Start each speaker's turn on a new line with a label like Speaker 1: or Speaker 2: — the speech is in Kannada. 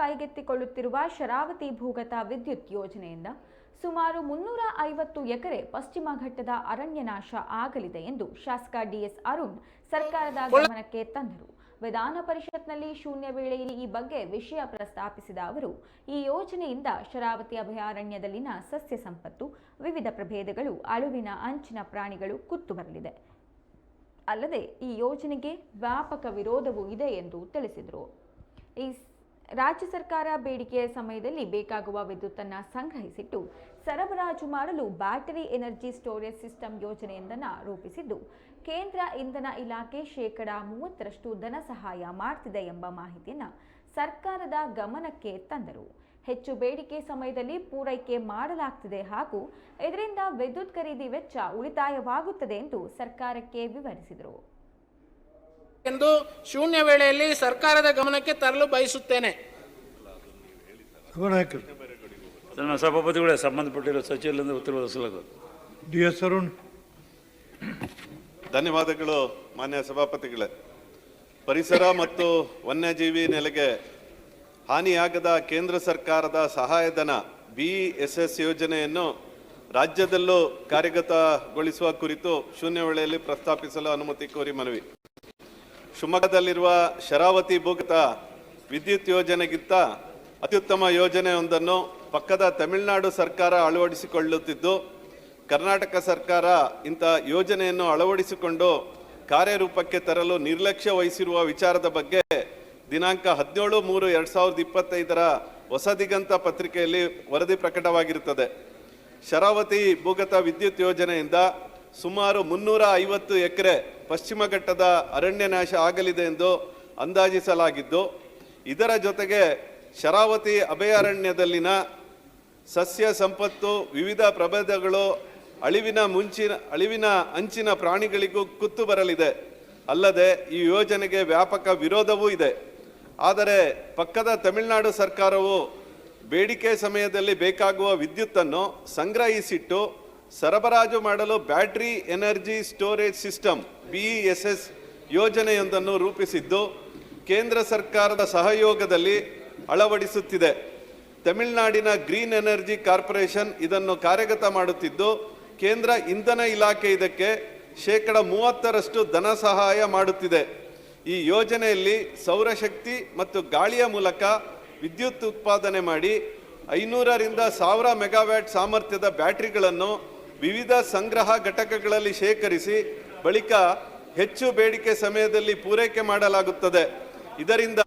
Speaker 1: ಕೈಗೆತ್ತಿಕೊಳ್ಳುತ್ತಿರುವ ಶರಾವತಿ ಭೂಗತ ವಿದ್ಯುತ್ ಯೋಜನೆಯಿಂದ ಸುಮಾರು ಮುನ್ನೂರ ಐವತ್ತು ಎಕರೆ ಪಶ್ಚಿಮ ಘಟ್ಟದ ಅರಣ್ಯ ನಾಶ ಆಗಲಿದೆ ಎಂದು ಶಾಸಕ ಡಿಎಸ್ ಅರುಣ್ ಸರ್ಕಾರದ ಗಮನಕ್ಕೆ ತಂದರು. ವಿಧಾನ ಪರಿಷತ್ನಲ್ಲಿ ಶೂನ್ಯ ವೇಳೆಯಲ್ಲಿ ಈ ಬಗ್ಗೆ ವಿಷಯ ಪ್ರಸ್ತಾಪಿಸಿದ ಅವರು, ಈ ಯೋಜನೆಯಿಂದ ಶರಾವತಿ ಅಭಯಾರಣ್ಯದಲ್ಲಿನ ಸಸ್ಯ ಸಂಪತ್ತು, ವಿವಿಧ ಪ್ರಭೇದಗಳು, ಅಳುವಿನ ಅಂಚಿನ ಪ್ರಾಣಿಗಳು ಕುತ್ತು ಬರಲಿದೆ. ಅಲ್ಲದೆ ಈ ಯೋಜನೆಗೆ ವ್ಯಾಪಕ ವಿರೋಧವೂ ಇದೆ ಎಂದು ತಿಳಿಸಿದರು. ಈ ರಾಜ್ಯ ಸರ್ಕಾರ ಬೇಡಿಕೆಯ ಸಮಯದಲ್ಲಿ ಬೇಕಾಗುವ ವಿದ್ಯುತ್ತನ್ನು ಸಂಗ್ರಹಿಸಿಟ್ಟು ಸರಬರಾಜು ಮಾಡಲು ಬ್ಯಾಟರಿ ಎನರ್ಜಿ ಸ್ಟೋರೇಜ್ ಸಿಸ್ಟಮ್ ಯೋಜನೆಯೊಂದನ್ನು ರೂಪಿಸಿದ್ದು, ಕೇಂದ್ರ ಇಂಧನ ಇಲಾಖೆ ಶೇಕಡಾ ಮೂವತ್ತರಷ್ಟು ಧನ ಸಹಾಯ ಮಾಡ್ತಿದೆ ಎಂಬ ಮಾಹಿತಿಯನ್ನು ಸರ್ಕಾರದ ಗಮನಕ್ಕೆ ತಂದರು. ಹೆಚ್ಚು ಬೇಡಿಕೆ ಸಮಯದಲ್ಲಿ ಪೂರೈಕೆ ಮಾಡಲಾಗ್ತಿದೆ ಹಾಗೂ ಇದರಿಂದ ವಿದ್ಯುತ್ ಖರೀದಿ ವೆಚ್ಚ ಉಳಿತಾಯವಾಗುತ್ತದೆ ಎಂದು ಸರ್ಕಾರಕ್ಕೆ ವಿವರಿಸಿದರು.
Speaker 2: ಎಂದು ಶೂನ್ಯ ವೇಳೆಯಲ್ಲಿ ಸರ್ಕಾರದ ಗಮನಕ್ಕೆ ತರಲು ಬಯಸುತ್ತೇನೆ.
Speaker 3: ಸಭಾಪತಿಗಳೇ ಸಂಬಂಧಪಟ್ಟಿರೋ ಸಚಿವರಿಂದ ಉತ್ತರ ಒದಗಿಸಲಾಗುವುದು
Speaker 4: ಡಿ ಎಸ್ ಅರುಣ್.
Speaker 5: ಧನ್ಯವಾದಗಳು ಮಾನ್ಯ ಸಭಾಪತಿಗಳೇ. ಪರಿಸರ ಮತ್ತು ವನ್ಯಜೀವಿ ನೆಲೆಗೆ ಹಾನಿಯಾಗದ ಕೇಂದ್ರ ಸರ್ಕಾರದ ಸಹಾಯಧನ ಬಿ ಎಸ್ ಎಸ್ ಯೋಜನೆಯನ್ನು ರಾಜ್ಯದಲ್ಲೂ ಕಾರ್ಯಗತಗೊಳಿಸುವ ಕುರಿತು ಶೂನ್ಯ ವೇಳೆಯಲ್ಲಿ ಪ್ರಸ್ತಾಪಿಸಲು ಅನುಮತಿ ಕೋರಿ ಮನವಿ. ಶಿವಮೊಗ್ಗದಲ್ಲಿರುವ ಶರಾವತಿ ಭೂಗತ ವಿದ್ಯುತ್ ಯೋಜನೆಗಿಂತ ಅತ್ಯುತ್ತಮ ಯೋಜನೆಯೊಂದನ್ನು ಪಕ್ಕದ ತಮಿಳುನಾಡು ಸರ್ಕಾರ ಅಳವಡಿಸಿಕೊಳ್ಳುತ್ತಿದ್ದು, ಕರ್ನಾಟಕ ಸರ್ಕಾರ ಇಂಥ ಯೋಜನೆಯನ್ನು ಅಳವಡಿಸಿಕೊಂಡು ಕಾರ್ಯರೂಪಕ್ಕೆ ತರಲು ನಿರ್ಲಕ್ಷ್ಯ ವಹಿಸಿರುವ ವಿಚಾರದ ಬಗ್ಗೆ ದಿನಾಂಕ ಹದಿನೇಳು ಮೂರು ಎರಡು ಸಾವಿರದ ಇಪ್ಪತ್ತೈದರ ಹೊಸ ದಿಗಂತ ಪತ್ರಿಕೆಯಲ್ಲಿ ವರದಿ ಪ್ರಕಟವಾಗಿರುತ್ತದೆ. ಶರಾವತಿ ಭೂಗತ ವಿದ್ಯುತ್ ಯೋಜನೆಯಿಂದ ಸುಮಾರು ಮುನ್ನೂರ ಐವತ್ತು ಎಕರೆ ಪಶ್ಚಿಮ ಘಟ್ಟದ ಅರಣ್ಯ ನಾಶ ಆಗಲಿದೆ ಎಂದು ಅಂದಾಜಿಸಲಾಗಿದ್ದು, ಇದರ ಜೊತೆಗೆ ಶರಾವತಿ ಅಭಯಾರಣ್ಯದಲ್ಲಿನ ಸಸ್ಯ ಸಂಪತ್ತು, ವಿವಿಧ ಪ್ರಭೇದಗಳು, ಅಳಿವಿನ ಮುಂಚಿನ, ಅಳಿವಿನ ಅಂಚಿನ ಪ್ರಾಣಿಗಳಿಗೂ ಕುತ್ತು ಬರಲಿದೆ. ಅಲ್ಲದೆ ಈ ಯೋಜನೆಗೆ ವ್ಯಾಪಕ ವಿರೋಧವೂ ಇದೆ. ಆದರೆ ಪಕ್ಕದ ತಮಿಳುನಾಡು ಸರ್ಕಾರವು ಬೇಡಿಕೆ ಸಮಯದಲ್ಲಿ ಬೇಕಾಗುವ ವಿದ್ಯುತ್ತನ್ನು ಸಂಗ್ರಹಿಸಿಟ್ಟು ಸರಬರಾಜು ಮಾಡಲು battery energy storage system BESS ಯೋಜನೆಯೊಂದನ್ನು ರೂಪಿಸಿದ್ದು ಕೇಂದ್ರ ಸರ್ಕಾರದ ಸಹಯೋಗದಲ್ಲಿ ಅಳವಡಿಸುತ್ತಿದೆ. ತಮಿಳುನಾಡಿನ ಗ್ರೀನ್ ಎನರ್ಜಿ ಕಾರ್ಪೊರೇಷನ್ ಇದನ್ನು ಕಾರ್ಯಗತ ಮಾಡುತ್ತಿದ್ದು, ಕೇಂದ್ರ ಇಂಧನ ಇಲಾಖೆ ಇದಕ್ಕೆ ಶೇಕಡ ಮೂವತ್ತರಷ್ಟು ಧನ ಸಹಾಯ ಮಾಡುತ್ತಿದೆ. ಈ ಯೋಜನೆಯಲ್ಲಿ ಸೌರಶಕ್ತಿ ಮತ್ತು ಗಾಳಿಯ ಮೂಲಕ ವಿದ್ಯುತ್ ಉತ್ಪಾದನೆ ಮಾಡಿ ಐನೂರರಿಂದ ಸಾವಿರ ಮೆಗಾವ್ಯಾಟ್ ಸಾಮರ್ಥ್ಯದ ಬ್ಯಾಟರಿಗಳನ್ನು ವಿವಿಧ ಸಂಗ್ರಹ ಘಟಕಗಳಲ್ಲಿ ಶೇಖರಿಸಿ ಬಳಿಕ ಹೆಚ್ಚು ಬೇಡಿಕೆ ಸಮಯದಲ್ಲಿ ಪೂರೈಕೆ ಮಾಡಲಾಗುತ್ತದೆ. ಇದರಿಂದ